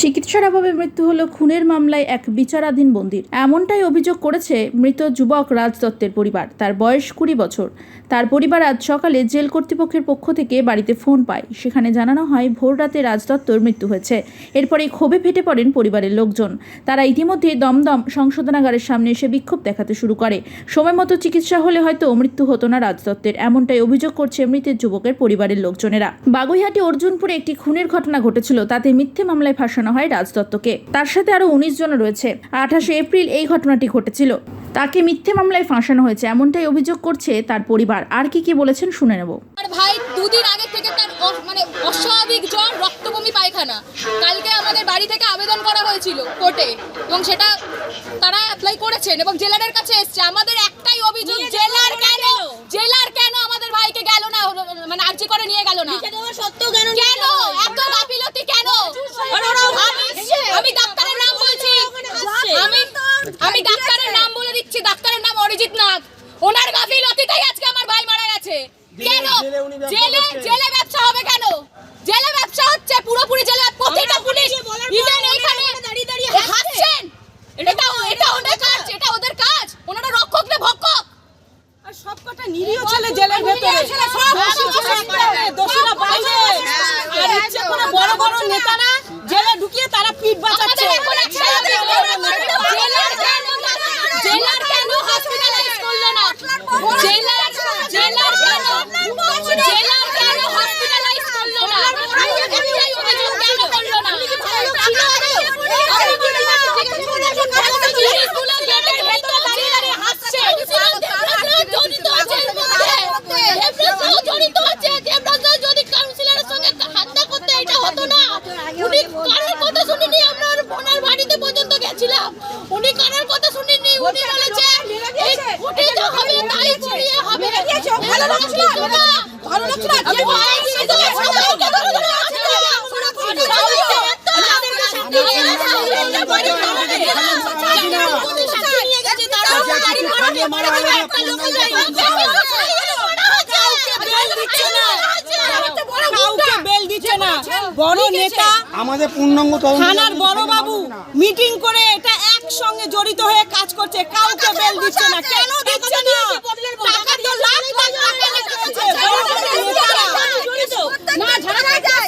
চিকিৎসার অভাবে মৃত্যু হলো খুনের মামলায় এক বিচারাধীন বন্দির। এমনটাই অভিযোগ করেছে মৃত যুবক রাজ দত্তের পরিবার। তার বয়স কুড়ি বছর। তার পরিবার আজ সকালে জেল কর্তৃপক্ষের পক্ষ থেকে বাড়িতে ফোন পায়। সেখানে জানানো হয়, ভোর রাতে রাজ দত্তর মৃত্যু হয়েছে। এরপরে ক্ষোভে ফেটে পড়েন পরিবারের লোকজন। তারা ইতিমধ্যে দমদম সংশোধনাগারের সামনে এসে বিক্ষোভ দেখাতে শুরু করে। সময় মতো চিকিৎসা হলে হয়তো মৃত্যু হতো না রাজ দত্তের। এমনটাই অভিযোগ করছে মৃতের যুবকের পরিবারের লোকজনেরা। বাগুইহাটি অর্জুনপুরে একটি খুনের ঘটনা ঘটেছিল। তাতে মিথ্যে মামলায় ফাঁসানো হয় রাজ দত্তকে। তার সাথে আরও উনিশ জন রয়েছে। আঠাশে এপ্রিল এই ঘটনাটি ঘটেছিল। তাকে মিথ্যে মামলায় ফাঁসানো হয়েছে এমনটাই অভিযোগ করছে তার পরিবার। আর কি কি বলেছেন শুনে নেব। আর ভাই দুদিন আগে থেকে তার মানে অস্বাভাবিক জ্বর রক্তবমি পায়খানা। কালকে আমাদের বাড়ি থেকে আবেদন করা হয়েছিল কোর্টে। এবং সেটা তারা অ্যাপ্লাই করেছেন এবং জেলারের কাছে এসছে। আমাদের একটাই অভিযোগ জেলার কেন জেলার কেন আমাদের ভাইকে গেল না? মানে আর্জি করে নিয়ে গেল না? কেন এত গাফিলতি কেন আমি- আমি ডাক্তারের নাম বলছি আমি আমি ডাক্তারের নাম বলে দিচ্ছি ডাক্তারের নাম অরিজিৎ নাগ ওনার গাফিলতিতেই আজকে আমার ভাই মারা গেছে। কেন? জেলে জেলে ব্যবসা হবে কেন? জেলে ব্যবসা হচ্ছে পুরোপুরি জেলে প্রতিটা পুলিশ ইভেন এইখানে এ হাসছেন? এটা এটা ওদের কাজ এটা ওদের কাজ। ওনারা রক্ষক না ভক্ষক? আর সবকটা নিরীহ ছেলে জেলের ভেতরে। সব দোষীরা বাইরে, দোষীরা বাইরে আর ইচ্ছে করে বড় বড় নেতারা জেলে ঢুকিয়ে তারা পিঠ বাঁচাচ্ছে আমাদের এখন একটা জেলার কেন জেলার কেন হসপিটালাইজ করল না জেলার জেলার কেন জেলার কেন হসপিটালাইজ করল না একটাই অভিযোগ কেন করল না পুলিশগুলো গেটের ভেতর দাঁড়িয়ে দাঁড়িয়ে হাসছে। দেবরাজরাও জড়িত আছে এর মধ্যে। দেবরাজরাও জড়িত আছে। দেবরাজরাও যদি কাউন্সিলরের সঙ্গে হাতটা করতে এটা হতো না। উনি কারোর কথা শুনিনি, আমরা ওর বোনের বাড়িতে পর্যন্ত গেছিলাম। উনি কারোর কথা শুনিনি, উনি বলেছে, এই ভোটে যা হবে তাই চড়িয়ে হবে। ভালো লাগছে না? আমি ভয় পেয়ে যাচ্ছি, সবাইকে ধরে ধরে আছে। সবাইকে কাউকে বেল দিচ্ছে না বড় নেতা আমাদের পূর্ণাঙ্গ থানার বড় বাবু মিটিং করে এটা একসঙ্গে জড়িত হয়ে কাজ করছে কাউকে বেল দিচ্ছে না। কেন দিচ্ছে না টাকা তো লাখ লাখ টাকা লেগেছে বড় বড় নেতারা না ঝাড়া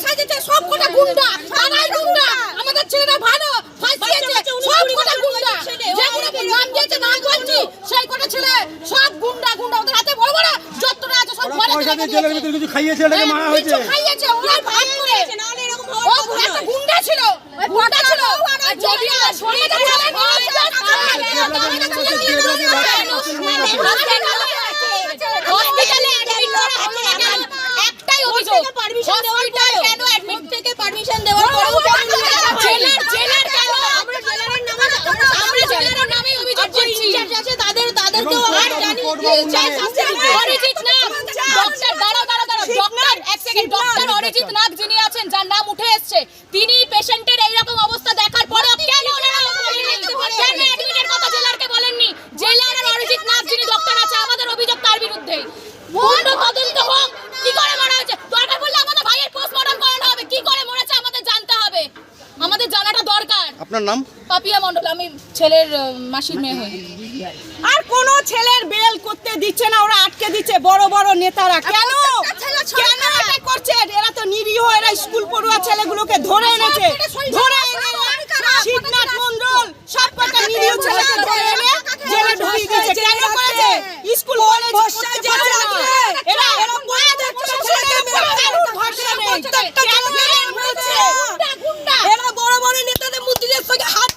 সাজেছে সব কটা গুন্ডা তারাই গুন্ডা আমাদের ছেলেরা ভালো ফাঁসিয়েছে সব কটা গুন্ডা যেগুলো নাম দিয়েছে নাম বলছি সেই কটা ছেলে সব গুন্ডা গুন্ডা ওদের হাতে বড় বড় যতটা আছে রেখে জেলের। ভিতরে কিছু খাইয়েছে এটাকে মারা হ্যাঁ, হয়েছে। কিছু খাইয়েছে ওরা ভাগ করে ও একটা গুন্ডা ছিল। ওই গুন্ডা ছিল আর যদি আর ছেলে দিয়ে হসপিটালে অ্যাডমিট করা? একটাই অভিযোগ। হসপিটাল কেন অ্যাডমিট থেকে পারমিশন দেওয়ার পরেও জেলার জেলার কেন? আমরা জেলারের নামে আমরা জেলারের নামে অভিযোগ করছি তাদের তাদেরকেও আর জানি অরিজিৎ जितना আপনার নাম? পাপিয়া মণ্ডল আমি ছেলের মাসির মেয়ে হই। আর কোন ছেলের বেল করতে দিচ্ছে না ওরা আটকে দিচ্ছে বড় বড় নেতারা। কেন? কেন এটা করছে? এরা তো নিরীহ এরা স্কুল পড়ুয়া ছেলেগুলোকে ধরে এনেছে। ধরে এনে শিবনাথ মন্ডল সব কটা নিরীহ ছেলেকে ধরে এনে জেলে ঢুকিয়ে দিয়েছে। কেন করেছে? স্কুল কলেজ করতে পারে না। এরা ছেলেদের কারোর ভরসা নেই। কেন এরা Like, how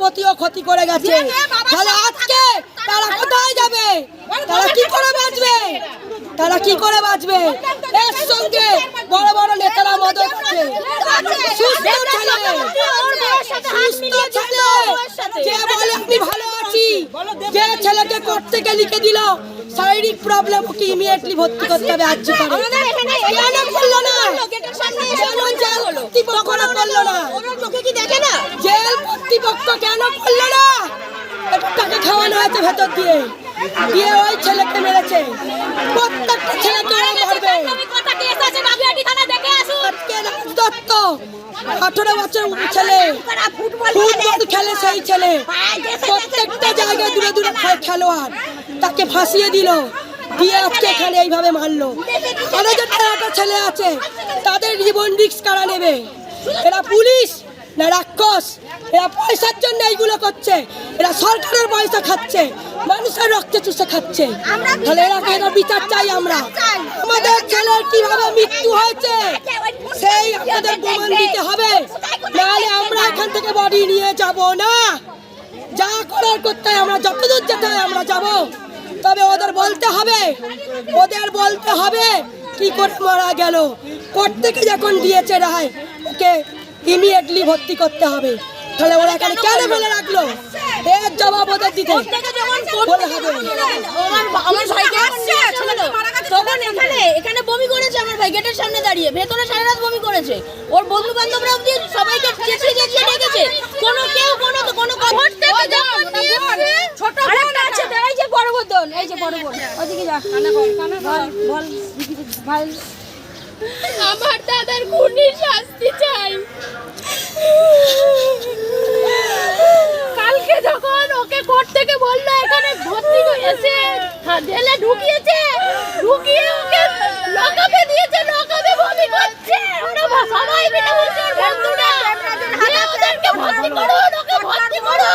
প্রতিও ক্ষতি করে গেছে। তাহলে আজকে তারা কোথায় যাবে? তারা কি করে বাঁচবে? তারা কি করে বাঁচবে? এর সঙ্গে বড় বড় নেতারা মদত ছেলে। সুস্থ ছেলে। যে বলে আমি ভালো আছি? যে ছেলেকে করতে থেকে লিখে দিল? শারীরিক প্রবলেম ওকে ইমিডিয়েটলি ভর্তি করতে হবে আজ করে কেন করল না? কেন জেল কর্তৃপক্ষ না। করল না? জেল কর্তৃপক্ষ কেন করল না? তাকে খাওয়ানো হয়েছে ভেতর দিয়ে। দিয়ে ওই ছেলেকে মেরেছে। প্রত্যেকটা ছেলেকে ওরা মারবে। দত্ত আঠারো বছর ছেলে, ফুটবল খেলে সেই ছেলে, প্রত্যেকটা জায়গায় দূরে দূরে খেলোয়াড়। তাকে ফাঁসিয়ে দিল, দিয়ে আজকে এইভাবে মারলো। আরও যে একটা ছেলে আছে, তাদের জীবন রিক্স কারা নেবে? এরা পুলিশ না রাক্ষস? এরা পয়সার জন্য এইগুলো করছে। এরা সরকারের পয়সা খাচ্ছে মানুষের রক্ত চুষে খাচ্ছে। তাহলে এরা এরা বিচার চাই আমরা? আমাদের ছেলের কীভাবে মৃত্যু হয়েছে? সেই আমাদের প্রমাণ দিতে হবে। নাহলে আমরা এখান থেকে বডি নিয়ে যাব না। যা করার করতে আমরা যতদূর যেতে হয় আমরা যাব। তবে ওদের বলতে হবে ওদের বলতে হবে কি করে মারা গেল। কোর্ট থেকে যখন দিয়েছে রায় ওকে ইমিডিয়েটলি ভর্তি করতে হবে। তাহলে ওরা এখানে কেন ফেলে রাখল? এর জবাব ওদের দিতে। আমার ভাইকে তখন এখানে এখানে বমি করেছে আমার ভাই গেটের সামনে দাঁড়িয়ে। ভেতরে সারা রাত বমি করেছে। ওর বন্ধু বান্ধবরা অব্দি সবাইকে চেঁচিয়ে চেঁচিয়ে ডেকেছে। কোনো কেউ কোনো কোনো কথা থেকে যখন দিয়েছে ছোট আছে এই যে বড় বোন এই যে বড় বোন ওদিকে যা। কানা বল কানা বল। বল ভাই। আমার দাদার খুনির শাস্তি চাই। এসে জেলে ঢুকিয়েছে। ঢুকিয়ে ওকে লকআপে দিয়েছে লকআপে বমি করছে। ওরা সবাই মিলে বলছে ওর বন্ধুরা ওদেরকে ভর্তি করো ওকে ভর্তি করো